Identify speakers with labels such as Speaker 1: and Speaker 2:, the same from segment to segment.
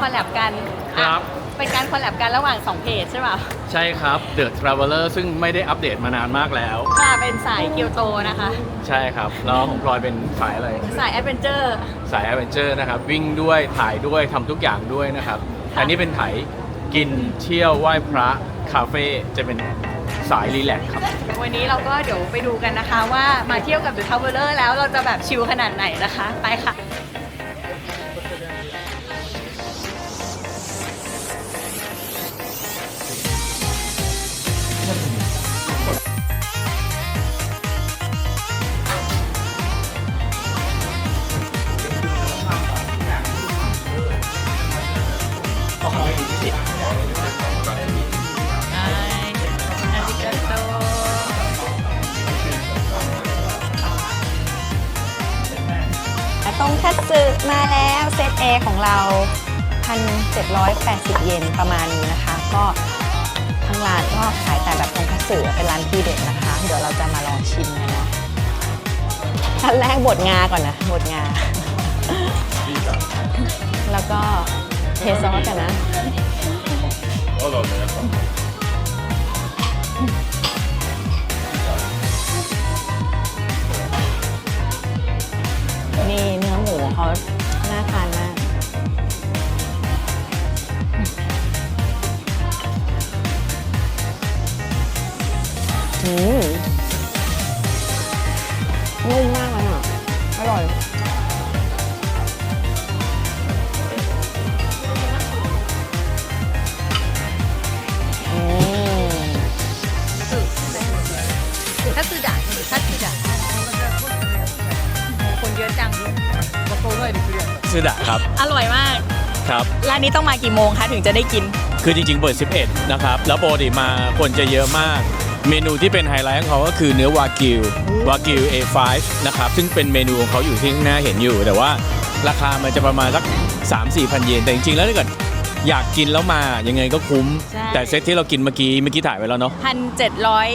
Speaker 1: คอลแลบกัน
Speaker 2: ครับ
Speaker 1: อะเป็นการคอลแลบกันระหว่าง2เพจใช่ป่ะ
Speaker 2: ใช่ครับ The Traveler ซึ่งไม่ได้อัปเดตมานานมากแล้ว
Speaker 1: ค่ะเป็นสายเกียวโตนะคะ
Speaker 2: ใช่ครับ แล้วของพลอยเป็นสายอะไร
Speaker 1: สายแอดเวนเจอร์
Speaker 2: สายแอดเวนเจอร์นะครับ วิ่งด้วยถ่ายด้วยทำทุกอย่างด้วยนะครับ
Speaker 1: ค่ะ
Speaker 2: อันนี้เป็นถ่ายกินเที่ยวไหว้พระคาเฟ่จะเป็นสายรีแลกซ์ครับ
Speaker 1: วันนี้เราก็เดี๋ยวไปดูกันนะคะ ว่ามาเที่ยวกับ The Traveler แล้วเราจะแบบชิลขนาดไหนนะคะ ไปค่ะ
Speaker 3: ของเรา 1,780 เยนประมาณนี้นะคะ ก็ทางร้านก็ขายแต่แบบตรงคัตสึเป็นร้านที่เด็ดนะคะ เดี๋ยวเราจะมาลองชิมกันนะขั้นแรกบดงาก่อนนะบดงา แล้วก็เทซอสกันนะนี่เนื้อหมูเขา
Speaker 1: สุดะค
Speaker 2: รับ
Speaker 1: อร่อยมาก
Speaker 2: ครับ
Speaker 1: ร้านนี้ต้องมากี่โมงคะถึงจะได้กิน
Speaker 2: คือจริงๆ เปิด 11 นะครับ แล้วปกติมาคนจะเยอะมาก เมนูที่เป็นไฮไลท์ของเขาก็คือเนื้อวากิว วากิว A5 นะครับ ซึ่งเป็นเมนูของเขาอยู่ที่ข้างหน้าเห็นอยู่ แต่ว่าราคามันจะประมาณสัก 3-4พันเยน แต่จริงๆ แล้วถ้าเกิดอยากกินแล้วมายังไงก็คุ้ม
Speaker 1: ใช่
Speaker 2: แต่เซตที่เรากินเมื่อกี้เมื่อกี้ถ่ายไว้แล้วเนาะ
Speaker 1: พันเจ็ดร้อย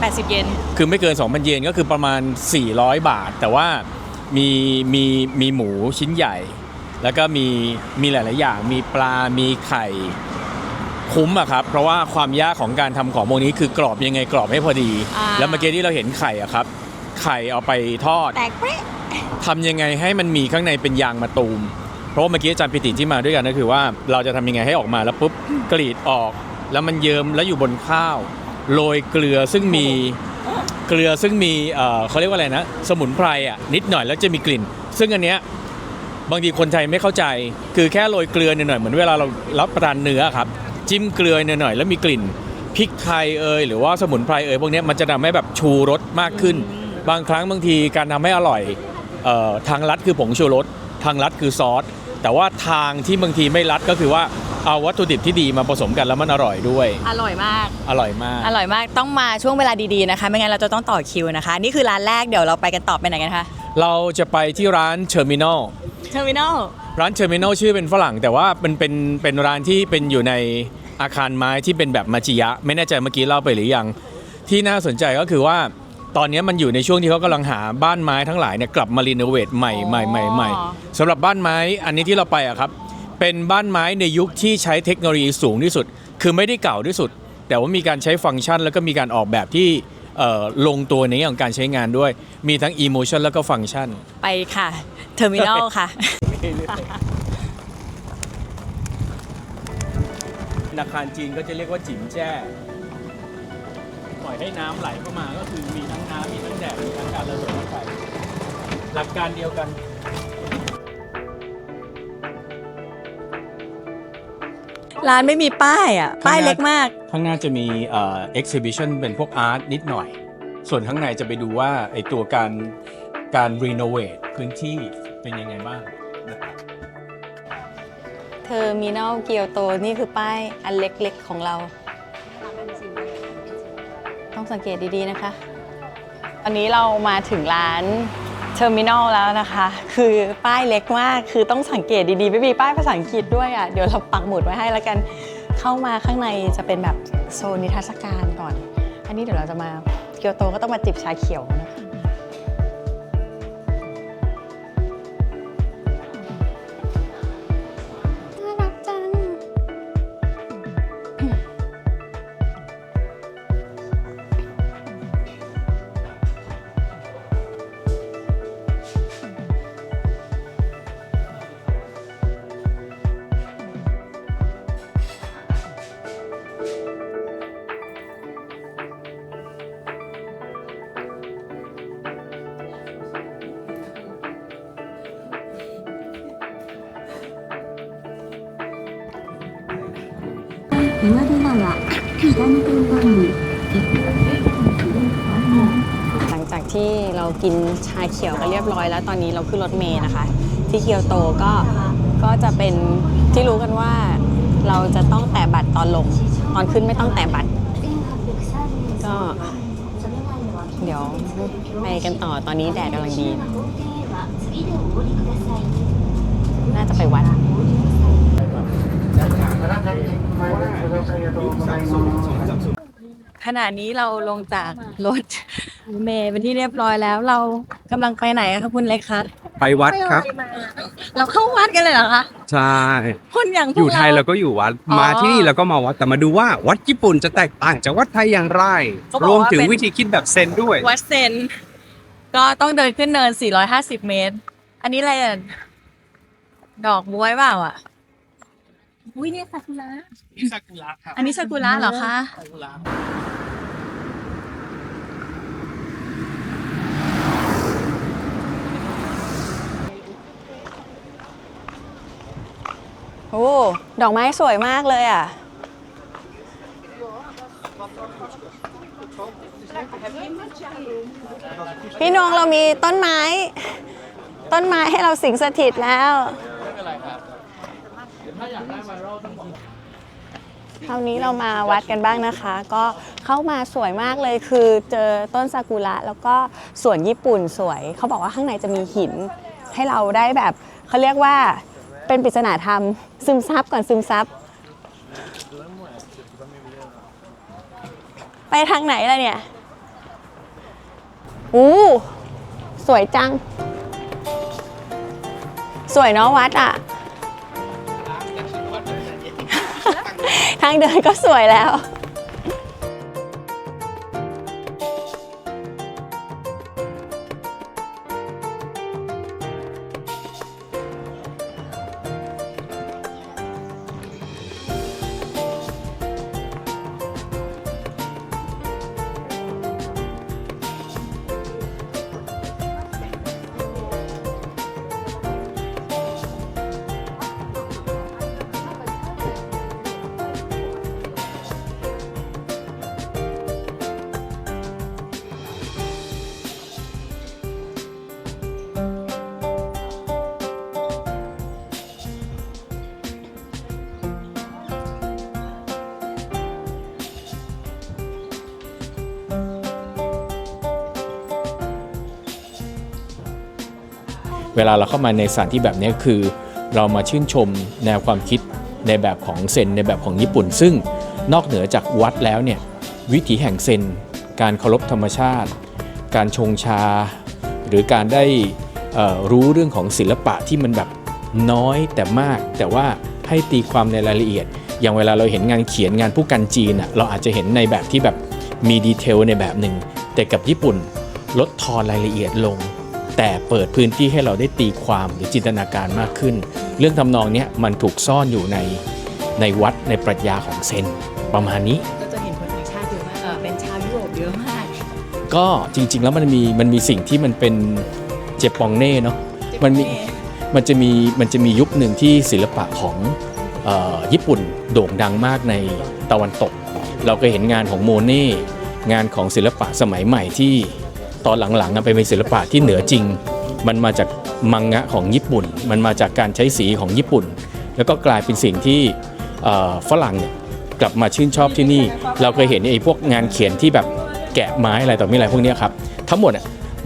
Speaker 1: แปดสิบเยน
Speaker 2: คือไม่เกิน 2,000 เยนก็คือประมาณ 400 บาท แต่ว่า มีมีมีหมูชิ้นใหญ่ แล้วก็มีมีหลาย ๆ อย่าง มีปลา มีไข่ คุ้มอะครับ เพราะว่าความยากของการทำของพวกนี้คือกรอบยังไงกรอบให้พอดี
Speaker 1: อ่า
Speaker 2: แล้วเมื่อกี้ที่เราเห็นไข่อะครับ ไข่เอาไปทอด
Speaker 1: แตกเปรี้ย
Speaker 2: ทำยังไงให้มันมีข้างในเป็นยางมะตูม เพราะว่าเมื่อกี้อาจารย์ปิติที่มาด้วยกันก็คือว่าเราจะทำยังไงให้ออกมาแล้วปุ๊บกรีดออก แล้วมันเยิ้มแล้วอยู่บนข้าวโรยเกลือซึ่งมี เกลือซึ่งมีเอ่อเขาเรียกว่าอะไรนะ สมุนไพรอะนิดหน่อยแล้วจะมีกลิ่น ซึ่งอันเนี้ยบางทีคนไทยไม่เข้าใจ คือแค่โรยเกลือหน่อยๆเหมือนเวลาเรารับประทานเนื้อครับ จิ้มเกลือหน่อยๆแล้วมีกลิ่นพริกไทยเอยหรือว่าสมุนไพรเอยพวกเนี้ยมันจะทำให้แบบชูรสมากขึ้น บางครั้งบางทีการทำให้อร่อยเอ่อทางลัดคือผงชูรสทางลัดคือซอสแต่ว่าทางที่บางทีไม่ลัดก็คือว่า เอาวัตถุดิบที่ดีมาผสมกันแล้วมันอร่อยด้วย
Speaker 1: อร่อยมาก
Speaker 2: อร่อยมาก
Speaker 1: อร่อยมากต้องมาช่วงเวลาดีๆนะคะ ไม่งั้นเราจะต้องต่อคิวนะคะ นี่คือร้านแรกเดี๋ยวเราไปกันต่อไปไหนกันคะ
Speaker 2: เราจะไปที่ร้านเ e อร์มินอล
Speaker 1: เทอร์มินอล
Speaker 2: ร้านเ e อร์มินอลชื่อเป็นฝรั่ง แต่ว่าเป็นเป็นเป็นร้านที่เป็นอยู่ในอาคารไม้ที่เป็นแบบมาจิยะ ไม่แน่ใจเมื่อกี้เล่าไปหรือยัง ที่น่าสนใจก็คือว่าตอนนี้มันอยู่ในช่วงที่เขากำลังหาบ้านไม้ทั้งหลายเนี่ยกลับมารีโนเวทใหม่ใหม่ใหม่ใหม่สำหรับบ้านไม้อันนี้ที่เราไปอะครับ เป็นบ้านไม้ในยุคที่ใช้เทคโนโลยีสูงที่สุด คือไม่ได้เก่าที่สุด แต่ว่ามีการใช้ฟังก์ชัน แล้วก็มีการออกแบบที่เอ่อลงตัวในแง่ของการใช้งานด้วย มีทั้ง emotion แล้วก็ฟังก์ชัน
Speaker 1: ไปค่ะ เทอร์มินอลค่ะ
Speaker 2: อาคารจีนก็จะเรียกว่าจิ๋มแจ้ ปล่อยให้น้ำไหลเข้ามาก็คือมีทั้งน้ำมีทั้งแดดมีทั้งการระเหยไฟหลักการเดียวกัน
Speaker 1: ร้านไม่มีป้ายอะ ป้ายเล็กมาก
Speaker 2: ข้างหน้าจะมีเอ่อ exhibition เป็นพวกอาร์ตนิดหน่อย ส่วนข้างในจะไปดูว่าไอตัวการการรีโนเวทพื้นที่เป็นยังไงบ้างนะครับ
Speaker 3: เทอร์มินอลเกียวโตนี่คือป้ายอันเล็กๆของเรา ต้องสังเกตดีๆนะคะอันนี้เรามาถึงร้าน เทอร์มินอลแล้วนะคะ คือป้ายเล็กมากคือต้องสังเกตดีๆ ไม่มีป้ายภาษาอังกฤษด้วยอะเดี๋ยวเราปักหมุดไว้ให้แล้วกัน เข้ามาข้างในจะเป็นแบบโซนนิทรรศการก่อน อันนี้เดี๋ยวเราจะมาเกียวโตก็ต้องมาจิบชาเขียวนะคะ
Speaker 4: 岩出川北の天板に鉄道案内
Speaker 3: หลังจากที่เรากินชาเขียวกันเรียบร้อยแล้วตอนนี้เราขึ้นรถเมล์นะคะ ที่เคียวโตก็ก็จะเป็นที่รู้กันว่าเราจะต้องแตะบัตรตอนลง ตอนขึ้นไม่ต้องแตะบัตร ก็ เดี๋ยวไปกันต่อตอนนี้แดดกำลังดี น่าจะไปวัด ขณะนี้เราลงจากรถเมย์เป็นที่เรียบร้อยแล้ว เรากำลังไปไหนอะคะคุณเล็กคะ
Speaker 5: ไปวัดครับ
Speaker 3: เราเข้าวัดกันเลยเหรอคะ
Speaker 5: ใช่
Speaker 3: คนอย่างพวก
Speaker 5: อยู่ไทยเรา ก็อยู่วัด
Speaker 3: อ๋อ
Speaker 5: มาที่นี่เราก็มาวัด แต่มาดูว่าวัดญี่ปุ่นจะแตกต่างจากวัดไทยอย่างไร
Speaker 3: เขาบอก
Speaker 5: รวม
Speaker 3: ว่า
Speaker 5: ถึง
Speaker 3: เป็น
Speaker 5: วิธีคิดแบบเซนด้วย
Speaker 3: วัดเซน ก็ต้องเดินขึ้นเนิน 450 เมตร อันนี้อะไรอะดอกบัวเปล่าอะ อุ้ยเนี่ยซากุระอันนี้ซากุระเหรอคะโอ้ ดอกไม้สวยมากเลยอะ พี่นงเรามีต้นไม้ ต้นไม้ให้เราสิงสถิตแล้วครา วนี้เรามาวัดกันบ้างนะคะ ก็เข้ามาสวยมากเลยคือเจอต้นซากุระแล้วก็สวนญี่ปุ่นสวย เขาบอกว่าข้างในจะมีหิน ให้เราได้แบบเขาเรียกว่าเป็นปริศนาธรรม ซึมซับก่อนซึมซับไปทางไหนล่ะเนี่ยอู้สวยจัง สวยเนาะวัดอะางเดินก็สวยแล้ว
Speaker 2: เวลาเราเข้ามาในสถานที่แบบนี้คือ เรามาชื่นชมแนวความคิดในแบบของเซนในแบบของญี่ปุ่น ซึ่งนอกเหนือจากวัดแล้วเนี่ยวิถีแห่งเซน การเคารพธรรมชาติ การชงชา หรือการได้รู้เรื่องของศิลปะที่มันแบบน้อยแต่มาก แต่ว่าให้ตีความในรายละเอียด อย่างเวลาเราเห็นงานเขียนงานผู้กันจีนอะเราอาจจะเห็นในแบบที่แบบมีดีเทลในแบบหนึ่งแต่กับญี่ปุ่นลดทอนรายละเอียดลง แต่เปิดพื้นที่ให้เราได้ตีความหรือจินตนาการมากขึ้น เรื่องทำนองเนี้ยมันถูกซ่อนอยู่ในในวัดในปรัชญาของเซนประมาณนี้
Speaker 3: ก็จะเห็นคนต่างชาติเยอะมากเออเป็นชาวยุโรปเยอะมาก
Speaker 2: ก็จริง ๆ แล้วมันมีมันมีสิ่งที่มันเป็นเจปองเน่เนาะมันมีมันจะมีมันจะมียุคหนึ่งที่ศิลปะของเออญี่ปุ่นโด่งดังมากในตะวันตก เราเคยเห็นงานของโมเน่งานของศิลปะสมัยใหม่ที่ ตอนหลังๆไปเป็นศิลปะที่เหนือจริง มันมาจากมังงะของญี่ปุ่น มันมาจากการใช้สีของญี่ปุ่น แล้วก็กลายเป็นสิ่งที่ฝรั่งกลับมาชื่นชอบที่นี่ เราเคยเห็นไอ้พวกงานเขียนที่แบบแกะไม้อะไรต่อมีอะไรพวกนี้ครับ ทั้งหมด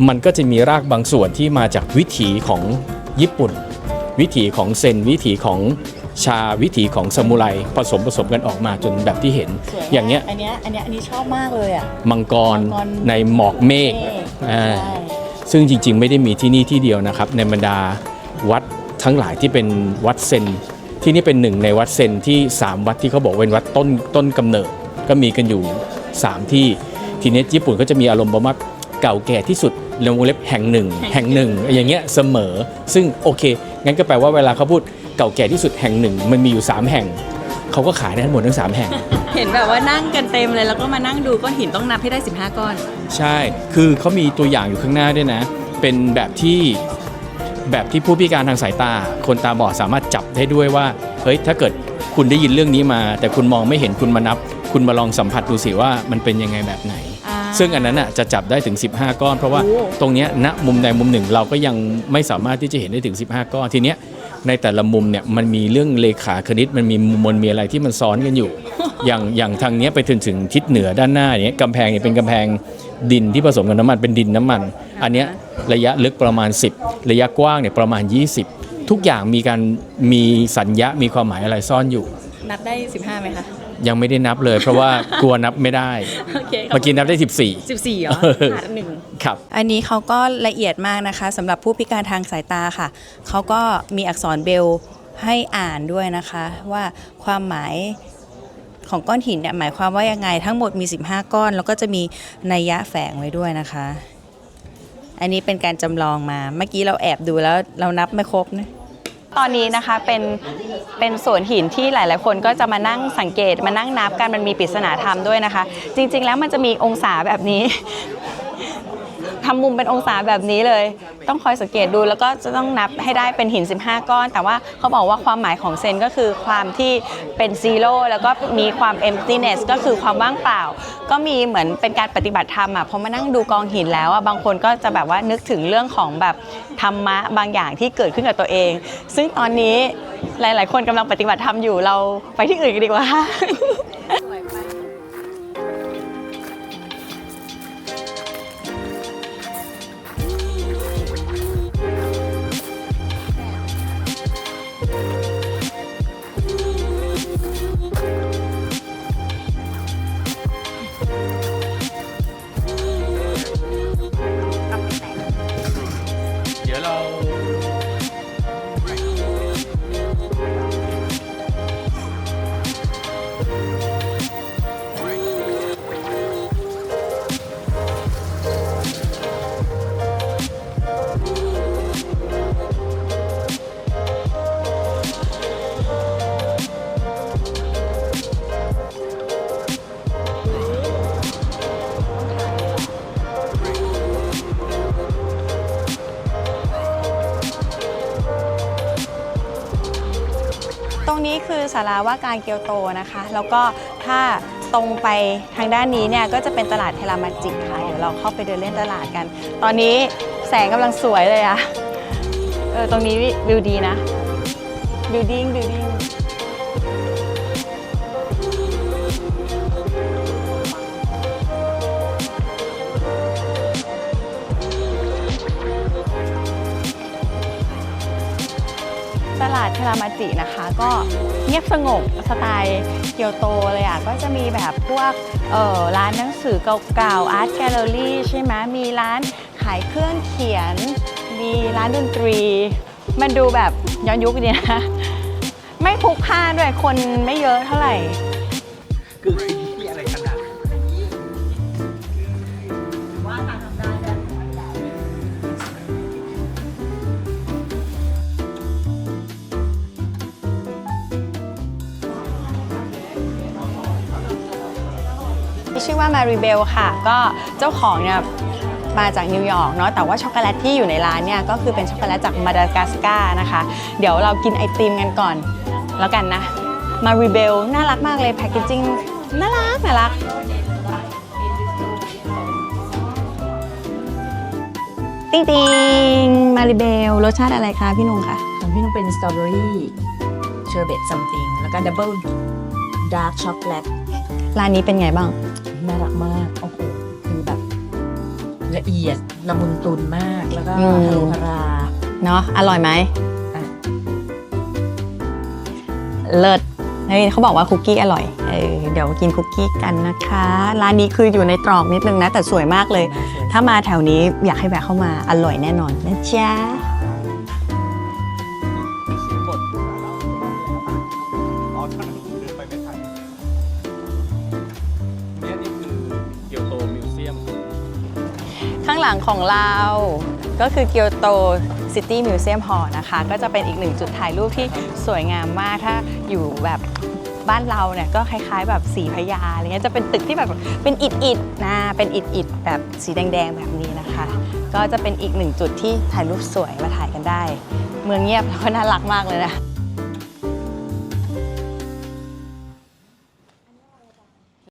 Speaker 2: มันก็จะมีรากบางส่วนที่มาจากวิถีของญี่ปุ่น วิถีของเซนวิถีของ ชาวิถีของซามูไรผสมผสมกันออกมาจนแบบที่เห็นอย่างเงี้ย
Speaker 3: อันเนี้ยอันเนี้ยอันนี้ชอบมากเลยอะ
Speaker 2: มังกร
Speaker 3: มังกร
Speaker 2: ในหมอกเมฆอ่าซึ่งจริงๆ ไม่ได้มีที่นี่ที่เดียวนะครับ ในบรรดาวัดทั้งหลายที่เป็นวัดเซน ที่นี่เป็นหนึ่งในวัดเซนที่ 3 วัดที่เขาบอกเป็นวัดต้นต้นกำเนิด ก็มีกันอยู่ 3 ที่ทีนี้ญี่ปุ่นก็จะมีอารมณ์ประมาณเก่าแก่ที่สุดในวงเล็บแห่งหนึ่ง แห่งหนึ่ง อย่างเงี้ยเสมอ ซึ่งโอเค งั้นก็แปลว่าเวลาเขาพูด เก่าแก่ที่สุดแห่งหนึ่ง มันมีอยู่ 3 แห่ง เขาก็ขายได้ทั้งหมดทั้ง 3 แห่ง
Speaker 3: เห็นแบบว่านั่งกันเต็มเลยแล้วก็มานั่งดูก้อนหินต้องนับให้ได้ 15 ก้อน
Speaker 2: ใช่ คือเขามีตัวอย่างอยู่ข้างหน้าด้วยนะ เป็นแบบที่แบบที่ผู้พิการทางสายตา คนตาบอดสามารถจับได้ด้วยว่า เฮ้ย ถ้าเกิดคุณได้ยินเรื่องนี้มา แต่คุณมองไม่เห็นคุณมานับ คุณมาลองสัมผัสดูสิว่ามันเป็นยังไงแบบไหน
Speaker 3: อ่า
Speaker 2: ซึ่งอันนั้นอะจะจับได้ถึง 15 ก้อน เพราะว่า
Speaker 3: โอ้
Speaker 2: ตรงเนี้ยณมุมใดมุมหนึ่งเราก็ยังไม่สามารถที่จะเห็นได้ถึง 15 ก้อนทีเนี้ย ในแต่ละมุมเนี่ยมันมีเรื่องเลขาคณิตมันมีมวลมีอะไรที่มันซ้อนกันอยู่ อย่างอย่างทางเนี้ยไปถึงถึงทิศเหนือด้านหน้าเนี้ยกำแพงเนี่ยเป็นกำแพงดินที่ผสมกับน้ำมันเป็นดินน้ำมัน อันเนี้ยระยะลึกประมาณ 10 ระยะกว้างเนี่ยประมาณ 20 ทุกอย่างมีการมีสัญญะมีความหมายอะไรซ่อนอยู่
Speaker 3: นับได้ 15ไหมคะ
Speaker 2: ยังไม่ได้นับเลย เพราะว่ากลัวนับไม่ได้
Speaker 3: โอเค
Speaker 2: เมื่อกี้นับได้ 14
Speaker 3: 14เหรอ
Speaker 2: เออ
Speaker 3: ขาดหนึ่ง
Speaker 2: ครับ
Speaker 3: อันนี้เขาก็ละเอียดมากนะคะสำหรับผู้พิการทางสายตาค่ะ เขาก็มีอักษรเบรลล์ให้อ่านด้วยนะคะ ว่าความหมายของก้อนหินเนี่ยหมายความว่ายังไงทั้งหมดมี 15 ก้อน แล้วก็จะมีนัยยะแฝงไว้ด้วยนะคะ อันนี้เป็นการจำลองมาเมื่อกี้เราแอบดูแล้วเรานับไม่ครบนะ ตอนนี้นะคะเป็นเป็นสวนหินที่หลาย ๆ คนก็จะมานั่งสังเกตมานั่งนับกันมันมีปริศนาธรรมด้วยนะคะ จริง ๆ แล้วมันจะมีองศาแบบนี้ ทำมุมเป็นองศาแบบนี้เลย ต้องคอยสังเกตดูแล้วก็จะต้องนับให้ได้เป็นหิน 15 ก้อน แต่ว่าเขาบอกว่าความหมายของเซนก็คือความที่เป็นซีโร่แล้วก็มีความ emptiness ก็คือความว่างเปล่า ก็มีเหมือนเป็นการปฏิบัติธรรมอะพอมานั่งดูกองหินแล้วอะบางคนก็จะแบบว่านึกถึงเรื่องของแบบธรรมะบางอย่างที่เกิดขึ้นกับตัวเอง ซึ่งตอนนี้หลาย ๆ คนกำลังปฏิบัติธรรมอยู่เราไปที่อื่นกันดีกว่า
Speaker 2: ว่า
Speaker 3: การเกียวโตนะคะ แล้วก็ถ้าตรงไปทางด้านนี้เนี่ยก็จะเป็นตลาดเทรามาจิค่ะ เดี๋ยวเราเข้าไปเดินเล่นตลาดกัน ตอนนี้แสงกำลังสวยเลยอะเออตรงนี้วิวดีนะวิว ลาดเทรามาจินะคะ ก็เงียบสงบสไตล์เกียวโตเลยอะก็จะมีแบบพวกร้านหนังสือเก่าๆอาร์ตแกลเลอรี่ใช่ไหมมีร้านขายเครื่องเขียน มีร้านดนตรี มันดูแบบย้อนยุคดีนะ ไม่พลุกพล่านด้วยคนไม่เยอะเท่าไหร่
Speaker 5: คือ
Speaker 3: ชื่อว่ามารีเบลค่ะ ก็เจ้าของเนี่ยมาจากนิวยอร์กเนาะแต่ว่าช็อกโกแลตที่อยู่ในร้านเนี่ยก็คือเป็นช็อกโกแลตจากมาดากัสการ์นะคะ เดี๋ยวเรากินไอติมกันก่อน แล้วกันนะมารีเบลน่ารักมากเลยแพคเกจิ้งน่ารักน่ารักติ๊งติงมารีเบลรสชาติอะไรคะพี่นุ่งคะ
Speaker 6: ของพี่ต้องเป็นสตรอเบอรี่เชอร์เบตซัมติงแล้วก็ดับเบิลดาร์กช็อกโกแลต
Speaker 3: ร้านนี้เป็นไงบ้าง
Speaker 6: น่ารักมากโอ้โหคือแบบ ละเอียดละมุนตุนมากแล้วก็
Speaker 3: อืม
Speaker 6: ฮารุฮารา
Speaker 3: เนาะอร่อยไหม
Speaker 6: อะ
Speaker 3: เลิศเฮ้ยเขาบอกว่าคุกกี้อร่อยเออเดี๋ยวกินคุกกี้กันนะคะร้านนี้คืออยู่ในตรอกนิดนึงนะ แต่สวยมากเลย
Speaker 6: น่าสวย
Speaker 3: ถ้ามาแถวนี้อยากให้แวะเข้ามาอร่อยแน่นอนนะจ๊ะ หลังของเรา ก็คือเกียวโตซิตี้มิวเซียมฮอลนะคะ ก็จะเป็นอีกหนึ่งจุดถ่ายรูปที่สวยงามมากถ้าอยู่แบบบ้านเราเนี่ยก็คล้ายๆ แบบสีพญาอะไรเงี้ยจะเป็นตึกที่แบบเป็นอิฐอิฐๆนะเป็นอิฐอิฐๆแบบสีแดงๆแบบนี้นะคะ ก็จะเป็นอีกหนึ่งจุดที่ถ่ายรูปสวยมาถ่ายกันได้ เมืองเงียบแล้วก็น่ารักมากเลยนะ